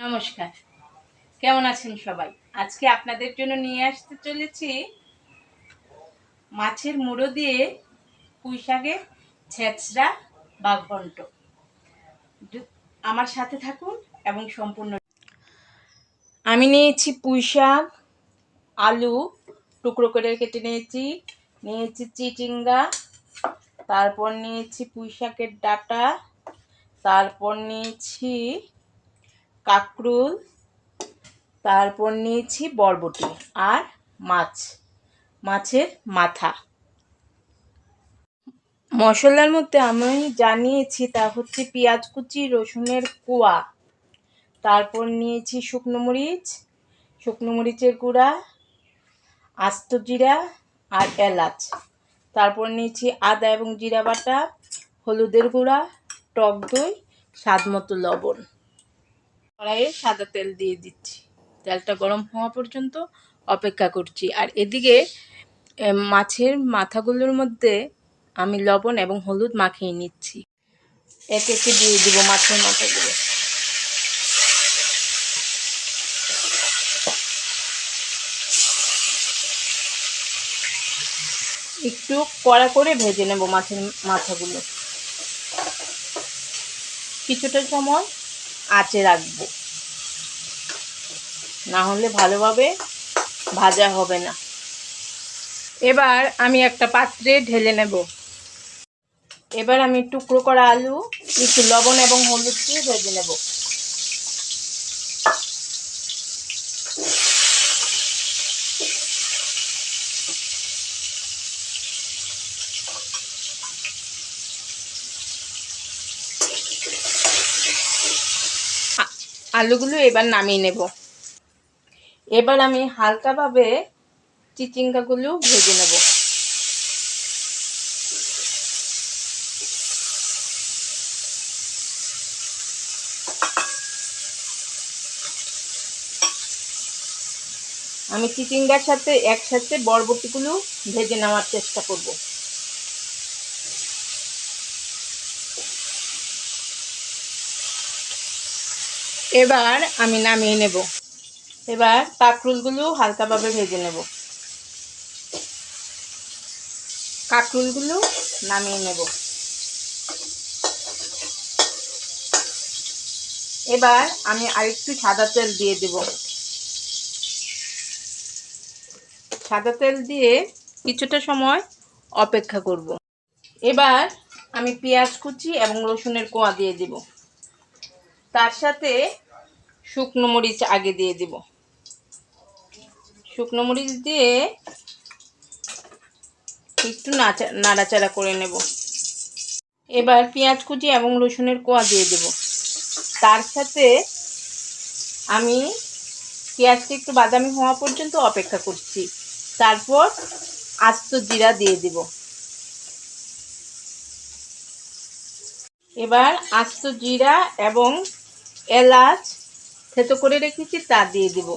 নমস্কার। কেমন আছেন সবাই? আজকে আপনাদের জন্য নিয়ে আসতে চলেছি মাছের মুড়ো দিয়ে পুঁই শাকের ছেঁচড়া বা ঘন্ট। আমার সাথে থাকুন এবং সম্পূর্ণ। আমি নিয়েছি পুঁই শাক, আলু, টুকরো করে কেটে নিয়েছি নিয়েছি চিচিঙ্গা, তারপর নিয়েছি পুঁই শাকের ডাটা, তারপর নিয়েছি কাকরুল, তারপর নিয়েছি বরবটি আর মাছ, মাছের মাথা। মশলার মধ্যে আমি জানিয়েছি তা হচ্ছে পেঁয়াজ কুচি, রসুনের কোয়া। তারপর নিয়েছি শুকনো মরিচ, শুকনো মরিচের গুঁড়া, আস্ত জিরা আর এলাচ। তারপর নিয়েছি আদা এবং জিরা বাটা, হলুদের গুঁড়া, টক দই স্বাদ মতো লবণ। কড়াইয়ে সাদা তেল দিয়ে দিচ্ছি। তেলটা গরম হওয়া পর্যন্ত অপেক্ষা করছি। আর এদিকে মাছের মাথাগুলোর মধ্যে আমি লবণ এবং হলুদ মাখিয়ে নিচ্ছি। একে একে দিয়ে দিব মাছের মাথাগুলো। একটু কড়া করে ভেজে নেব মাছের মাথাগুলো। কিছুটা সময় আঁচে রাখব। না হলে ভালোভাবে ভাজা হবে না। এবার আমি একটা পাত্রে ঢেলে নেব। এবার আমি টুকরো করা আলু কিছু লবণ এবং হলুদ দিয়ে ভেজে নেব। আলুগুলো এবার নামিয়ে নেব। এবার আমি হালকাভাবে চিচিঙ্গাগুলো ভেজে নেব। আমি চিচিঙ্গার সাথে একসাথে বরবটিগুলো ভেজে নেওয়ার চেষ্টা করব। এবার আমি নামিয়ে নেব। এবার কাঁকরুলগুলো হালকাভাবে ভেজে নেব। কাঁকরুলগুলো নামিয়ে নেব। এবার আমি আরেকটু সাদা তেল দিয়ে দেব। সাদা তেল দিয়ে কিছুটা সময় অপেক্ষা করব। এবার আমি পেঁয়াজ কুচি এবং রসুনের কোয়া দিয়ে দেব। তার সাথে শুকনো মরিচ আগে দিয়ে দিব। শুকনো মরিচ দিয়ে একটু নাচা নাড়াচাড়া করে নেব। এবার পেঁয়াজ কুচি এবং রসুনের কোয়া দিয়ে দেব। তার সাথে আমি পেঁয়াজটা একটু বাদামি হওয়া পর্যন্ত অপেক্ষা করছি। তারপর আস্ত জিরা দিয়ে দিব। এবার আস্ত জিরা এবং এলাচ থেতো করে রেখেছি, তা দিয়ে দিব।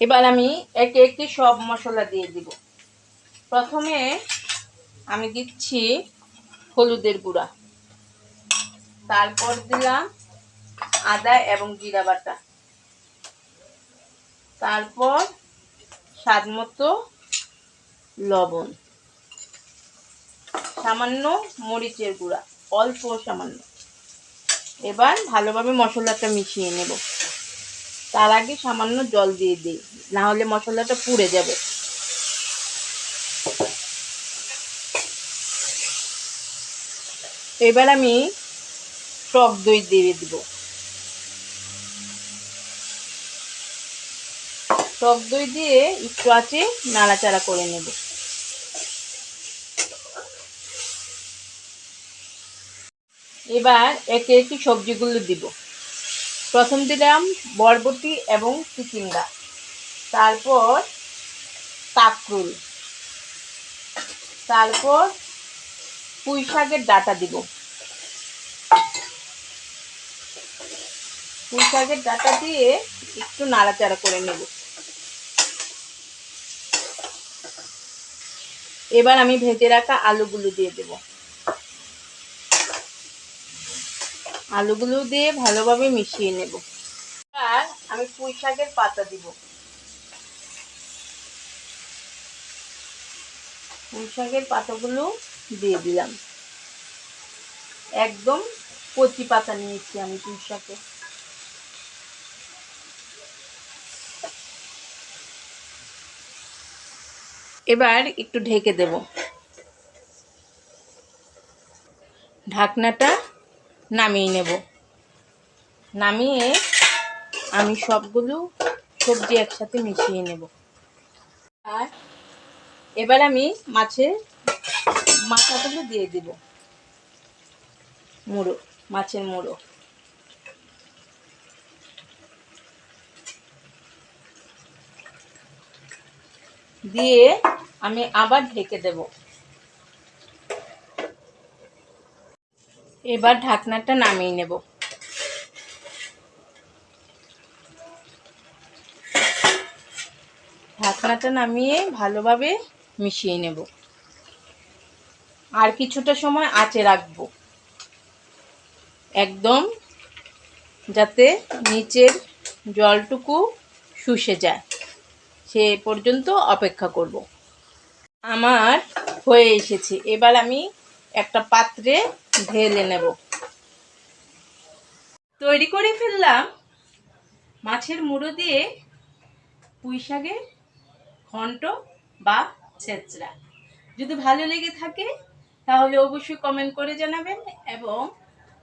এবার আমি একে একে সব মশলা দিয়ে দিব। প্রথমে আমি দিচ্ছি হলুদের গুঁড়া। তারপর দিলাম আদা এবং জিরা বাটা। তারপর স্বাদ মতো লবণ। সামান্য মরিচের গুঁড়া, অল্প সামান্য। এবার ভালোভাবে মশলাটা মিশিয়ে নেব। তার আগে সামান্য জল দিয়ে দিই, না হলে মশলাটা পুড়ে যাবে। এবার আমি টক দই দিয়ে দিব। টক দই দিয়ে একটু আছে নাড়াচাড়া করে নেব। এবার একে একে সবজিগুলো দিব। প্রথম দিলাম বরবটি এবং চিচিঙ্গা। তারপর কাকরুল। তারপর পুঁই শাকের ডাটা দিব। পুঁই শাকের ডাটা দিয়ে একটু নাড়াচাড়া করে নেব। এবার আমি ভেজে রাখা আলুগুলো দিয়ে দেব। আলুগুলো দিয়ে ভালোভাবে মিশিয়ে নেব। আর আমি পুঁই শাকের পাতা দিব। পুঁই শাকের পাতাগুলো দিয়ে দিলাম। একদম কচি পাতা নিয়েছি আমি পুঁই শাকে। এবার একটু ঢেকে দেব। ঢাকনাটা নামিয়ে নেব। নামিয়ে আমি সবগুলো সবজি একসাথে মিশিয়ে নেব। আর এবার আমি মাছের মাথাগুলো দিয়ে দিব। মুড়ো, মাছের মুড়ো। দিয়ে আমি আবার ঢেকে দেব। এবার ঢাকনাটা নামিয়ে নেব। ঢাকনাটা নামিয়ে ভালোভাবে মিশিয়ে নেব। আর কিছুটা সময় আঁচে রাখব। একদম যাতে নিচের জলটুকু শুষে যায়। সে পর্যন্ত অপেক্ষা করব। আমার হয়ে এসেছে। এবার আমি একটা পাত্রে ঢেলে নেব। তৈরি করে ফেললাম মাছের মুড়ো দিয়ে পুঁই শাকের ঘন্ট বা ছেঁচড়া। যদি ভালো লেগে থাকে, তাহলে অবশ্যই কমেন্ট করে জানাবেন এবং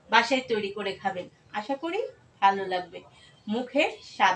বাসায় তৈরি করে খাবেন। আশা করি ভালো লাগবে। মুখের স্বাদ